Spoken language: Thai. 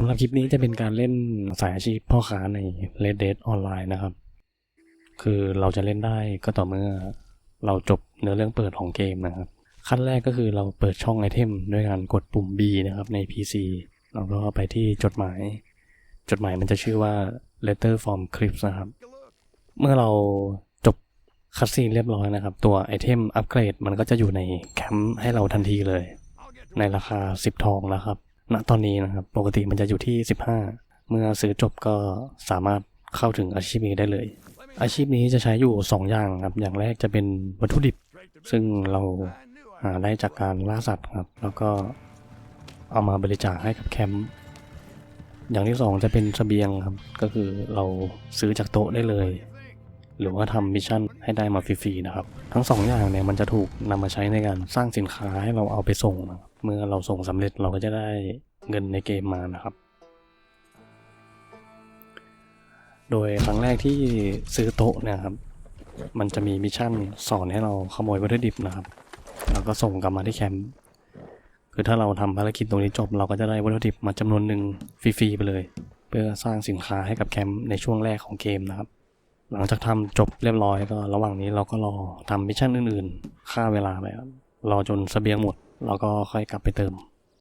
สำหรับคลิปนี้จะเป็นการเล่นสายอาชีพพ่อค้าใน Red Dead ออนไลน์นะครับ คือเราจะเล่นได้ก็ต่อเมื่อเราจบเนื้อเรื่องเปิดของเกมนะครับ ขั้นแรกก็คือเราเปิดช่องไอเทมด้วยการกดปุ่ม B นะครับใน PC แล้วก็ไปที่จดหมาย จดหมายมันจะชื่อว่า letter from Clips นะครับ เมื่อเราจบคัดซีนเรียบร้อยนะครับ ตัวไอเทมอัปเกรดมันก็จะอยู่ในแคมป์ให้เราทันทีเลย ในราคา 10 ทองนะครับ ณตอนนี้นะครับ ปกติมันจะอยู่ที่ 15 เมื่อซื้อจบก็สามารถเข้าถึงอาชีพนี้ได้เลย อาชีพนี้จะใช้อยู่ 2 อย่างครับ อย่างแรกจะเป็นวัตถุดิบ ซึ่งเราหาได้จากการล่าสัตว์ครับ แล้วก็เอามาบริจาคให้กับแคมป์อย่างที่สองจะเป็นเสบียงครับ ก็คือเราซื้อจากโต๊ะได้เลย หรือว่าทำมิชชั่นให้ได้มาฟรีๆนะครับ ทั้งสองอย่างเนี่ยมันจะถูกนำมาใช้ในการสร้างสินค้าให้เราเอาไปส่งนะเมื่อเราส่งสำเร็จเราก็จะได้เงินในเกมมานะครับ โดยครั้งแรกที่ซื้อโต๊ะเนะครับ มันจะมีมิชชั่นสอนให้เราขโมยวัตถุดิบนะครับ แล้วก็ส่งกลับมาที่แคมป์คือถ้าเราทำภารกิจตรงนี้จบ เราก็จะได้วัตถุดิบมาจำนวนหนึ่งฟรีๆไปเลย เพื่อสร้างสินค้าให้กับแคมป์ในช่วงแรกของเกมนะครับ หลังจากทำจบเรียบร้อยก็ระหว่างนี้เราก็รอทำมิชชั่นอื่นๆ ค่าเวลาไปครับรอจนเสบียงหมด เราก็ค่อยกลับไปเติม